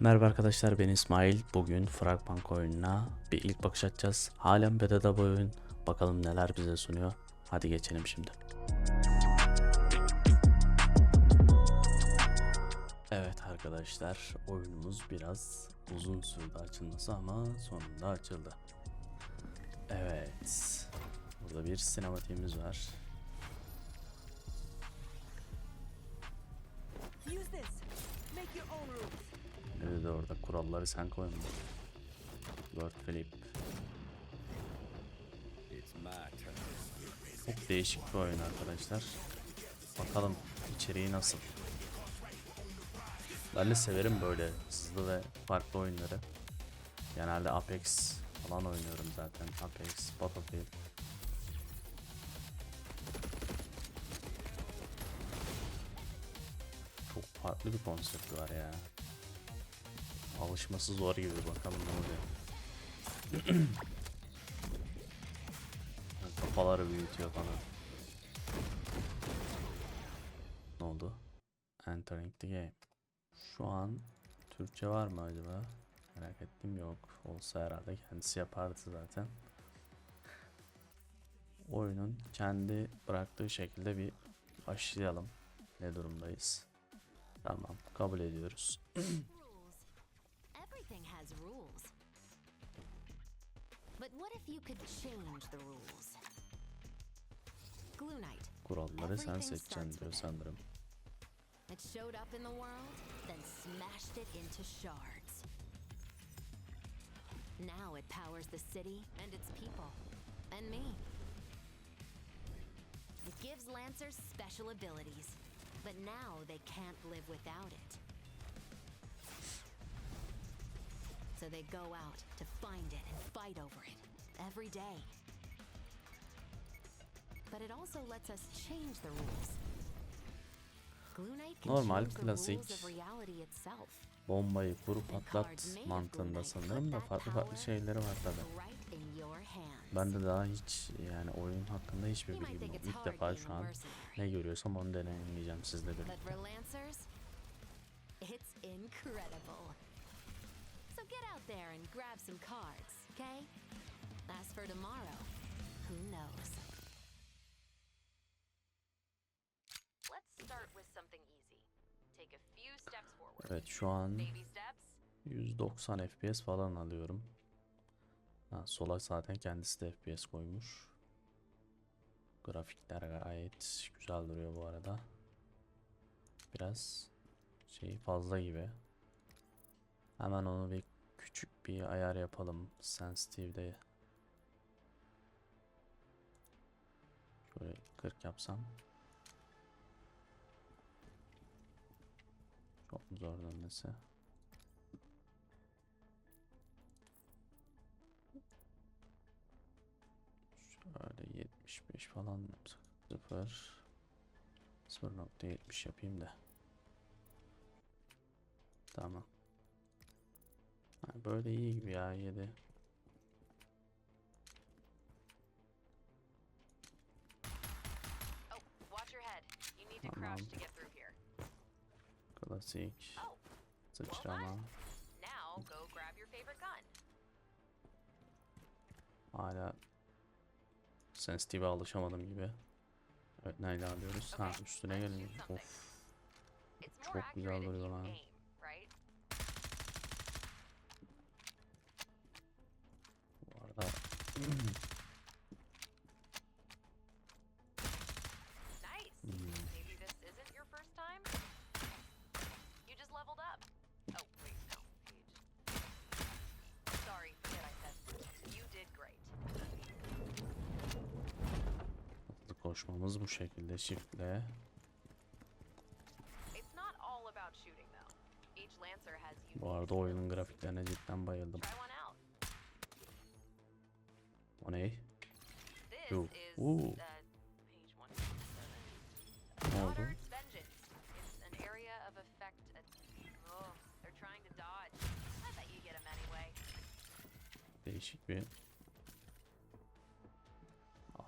Merhaba arkadaşlar ben İsmail. Bugün Fragpunk oyununa bir ilk bakış atacağız. Halen beta'da bu oyun. Bakalım neler bize sunuyor. Hadi geçelim şimdi. Evet arkadaşlar oyunumuz biraz uzun sürdü açılması ama sonunda açıldı. Evet. Burada bir sinematiğimiz var. Dedi orada kuralları sen koyma. Lord Philip. Çok değişik bir oyun arkadaşlar. Bakalım içeriği nasıl. Ben de severim böyle hızlı ve farklı oyunları. Genelde Apex falan oynuyorum zaten. Apex, Battlefield. Çok farklı bir konsept var ya. Alışması zor gibi bakalım ne oluyor. Kafaları büyütüyor bana. Ne oldu? Entering the game. Şu an Türkçe var mı acaba? Merak ettim yok. Olsa herhalde kendisi yapardı zaten. Oyunun kendi bıraktığı şekilde bir başlayalım. Ne durumdayız? Tamam kabul ediyoruz. rules. Has rules. But what if you could change the rules? Glue Knight. Kuralları sen Everything seçeceksin diyor sanırım. It showed up in the world, then smashed it into shards. Now it powers the city and its people. And me. It gives Lancers special abilities. But now they can't live without it. So they go out to find it and fight over it every day. But it also lets us change the rules. Normal, klasik. Bombayı kur patlat mantığında sanırım da farklı farklı şeyleri var tabi. Ben de daha hiç yani oyun hakkında hiçbir bilgim yok. İlk defa şu an ne görüyorsam onu deneyimleyeceğim sizle birlikte. So get out there and grab some cards, okay? As for tomorrow, who knows? Let's start with something easy. Take a few steps forward. Evet şu an Baby steps. 190 FPS falan alıyorum. Ha, sola zaten kendisi de FPS koymuş. Grafikler gayet güzel duruyor bu arada. Biraz şey fazla gibi. Hemen onu bir küçük bir ayar yapalım. Sensitive'de şöyle 40 yapsam. Çok zor dönmesi? Şöyle 75 falan yapsak. 0 0.70 yapayım da. Tamam. Böyle iyi gibi ya 7. Oh, watch your head. You need to crouch Tamam. Klasik. Oh, Sıçrama. Hala Sensitive'e alışamadım gibi. Evet neyle alıyoruz? Ha üstüne gelin. Of. Çok güzel duruyor lan. Koşmamız bu şekilde shiftle. Bu arada oyunun grafiklerine cidden bayıldım. O ne? Ooh. uh, page 157. Ne oldu? Goddard's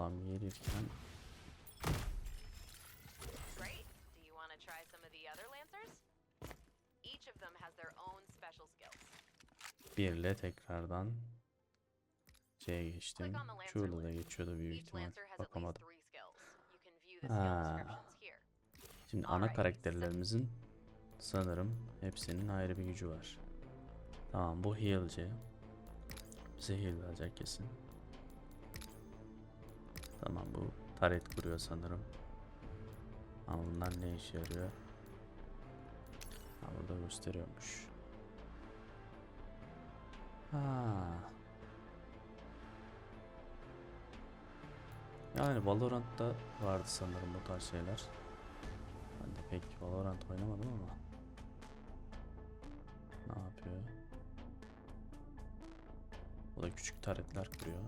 Vengeance. It's an ile tekrardan C'ye geçtim. Şurada da geçiyordu büyük ihtimal. Bakamadım. Ha. Şimdi ana karakterlerimizin sanırım hepsinin ayrı bir gücü var. Tamam bu heal'ci. Bize heal verecek kesin. Tamam bu taret kuruyor sanırım. Ama bunlar ne işe yarıyor? Burada gösteriyormuş. Ha. Yani Valorant'ta vardı sanırım bu tarz şeyler. Ben de pek Valorant oynamadım ama. Ne yapıyor? Bu da küçük taretler kuruyor.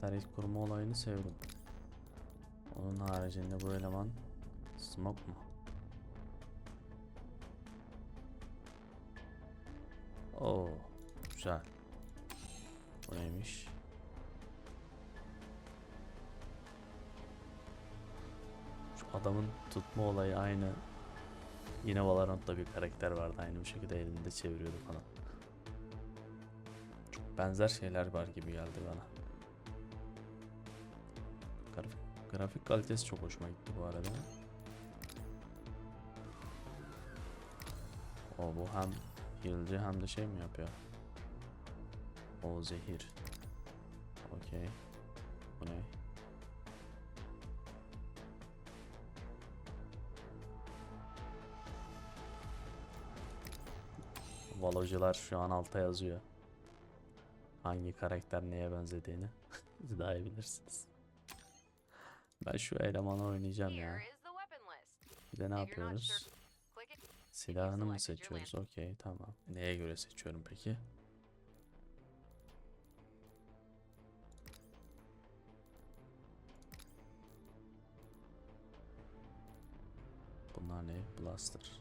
Taret kurma olayını sevdim. Onun haricinde bu eleman smoke mu? Oo, güzel. Bu neymiş? Şu adamın tutma olayı aynı. Yine Valorant'ta bir karakter vardı aynı bu şekilde elinde çeviriyordu falan. Çok benzer şeyler var gibi geldi bana. Grafik, grafik kalitesi çok hoşuma gitti bu arada. O bu hem heal'ci hem de şey mi yapıyor? O zehir. Okey. Bu ne? Valocular şu an alta yazıyor. Hangi karakter neye benzediğini. Siz daha iyi bilirsiniz. Ben şu elemanı oynayacağım ya. Bir de ne yapıyoruz? Silahını mı seçiyoruz? Okey tamam. Neye göre seçiyorum peki? Bunlar ne? Blaster.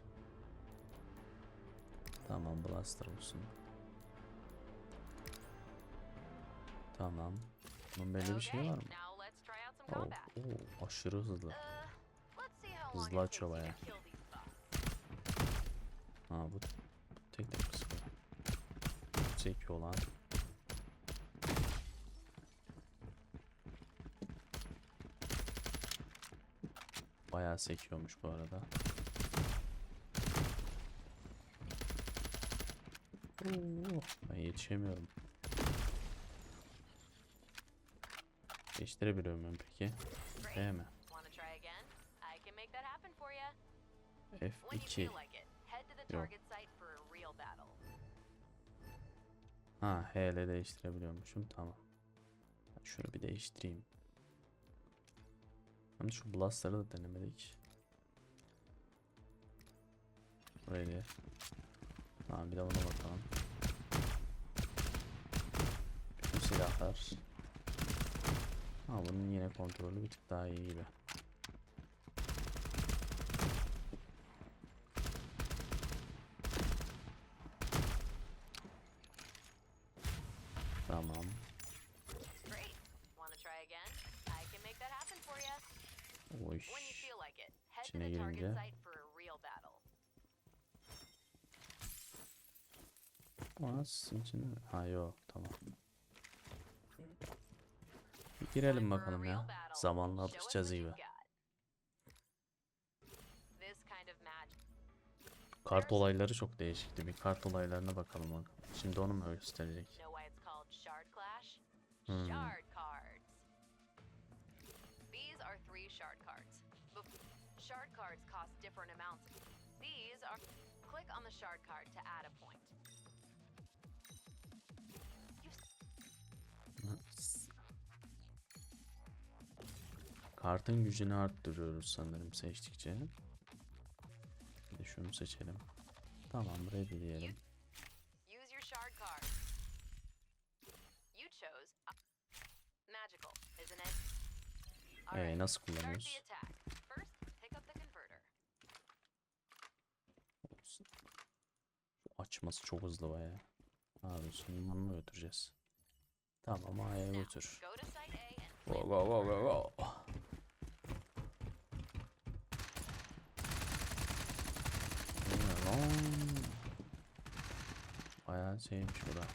Tamam Blaster olsun. Tamam. Bunun belli bir şey var mı? Oo, combat. oo, aşırı hızlı. Uh, Hızlı açıyor bayağı. Ha bu tek tek kısmı. Çekiyor lan. Bayağı sekiyormuş bu arada. Oo, Ben yetişemiyorum. Değiştirebiliyor muyum peki? E mi? Wanna try again? I can make that happen for you. When you F2. Feel like it, head to the Yo. target site for a real battle. Ha H ile değiştirebiliyormuşum tamam. Şunu bir değiştireyim. De şu blaster'ı da denemedik. Burayı. Tamam bir de buna bakalım. Bütün silahlar. Ha bunun yine kontrolü bir tık daha iyi gibi. You. Oy. İçine girince. site for a real battle. Aa sizin için ha yok tamam. Bir girelim bakalım ya. Zamanla what gibi. Kart olayları çok değişikti. Bir kart olaylarına bakalım bak. Şimdi onu mu gösterecek? Hmm. Shard cards. These are three shard cards. Bef- shard cards cost different amounts. These are. Click on the shard card to add a point. Kartın gücünü arttırıyoruz sanırım seçtikçe. Bir de şunu seçelim. Tamam ready diyelim. Ee, nasıl kullanıyoruz? Açması çok hızlı baya. Abi şimdi yanına götüreceğiz. Tamam A'ya götür. go Go go go go? Bayağı şeymiş bu da.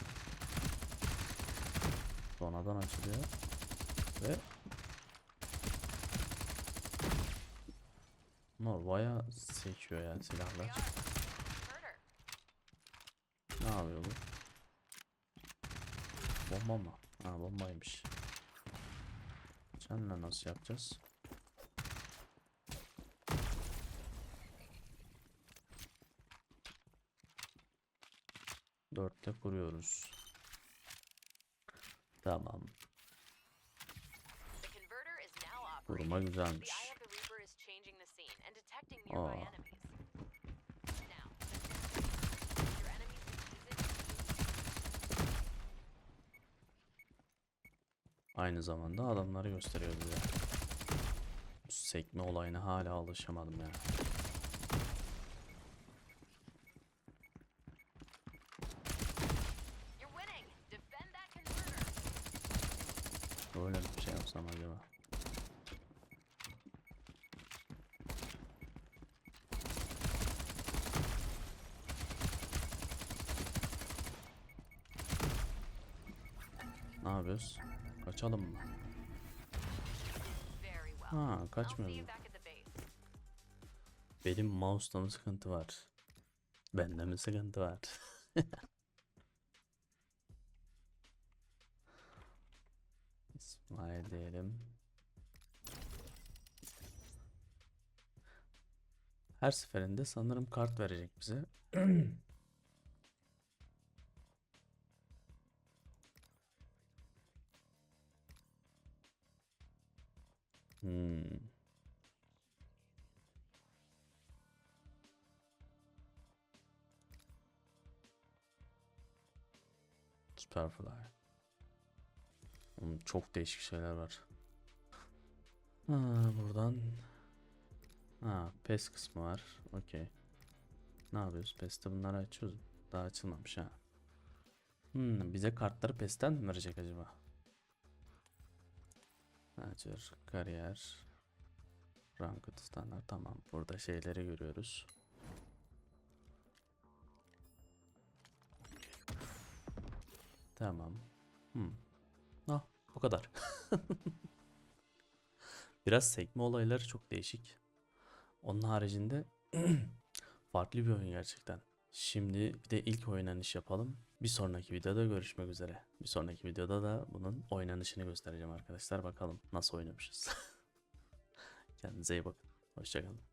Sonradan açılıyor. Ve Bunlar bayağı sekiyor ya They silahlar. Ne yapıyor bu? Bomba mı? Ha bombaymış. Seninle nasıl yapacağız? Dörtte kuruyoruz. Tamam. The güzelmiş. Aa. Aynı zamanda adamları gösteriyor bize. Bu sekme olayına hala alışamadım ya. Böyle bir şey yapsam acaba? Yapıyoruz? Kaçalım mı? Ha, kaçmıyoruz. Benim mouse'da mı sıkıntı var? Bende mi sıkıntı var? İsmail diyelim. Her seferinde sanırım kart verecek bize. Hmm. Superfly. Çok değişik şeyler var. Ha, buradan ha, PES kısmı var. Okey. Ne yapıyoruz? PES'te bunları açıyoruz. Daha açılmamış ha. Hmm, bize kartları PES'ten mi verecek acaba? Açır, kariyer, ranked standart. Tamam. Burada şeyleri görüyoruz. Tamam. Hmm. Ah, o kadar. Biraz sekme olayları çok değişik. Onun haricinde farklı bir oyun gerçekten. Şimdi bir de ilk oynanış yapalım. Bir sonraki videoda görüşmek üzere. Bir sonraki videoda da bunun oynanışını göstereceğim arkadaşlar. Bakalım nasıl oynamışız. Kendinize iyi bakın. Hoşçakalın.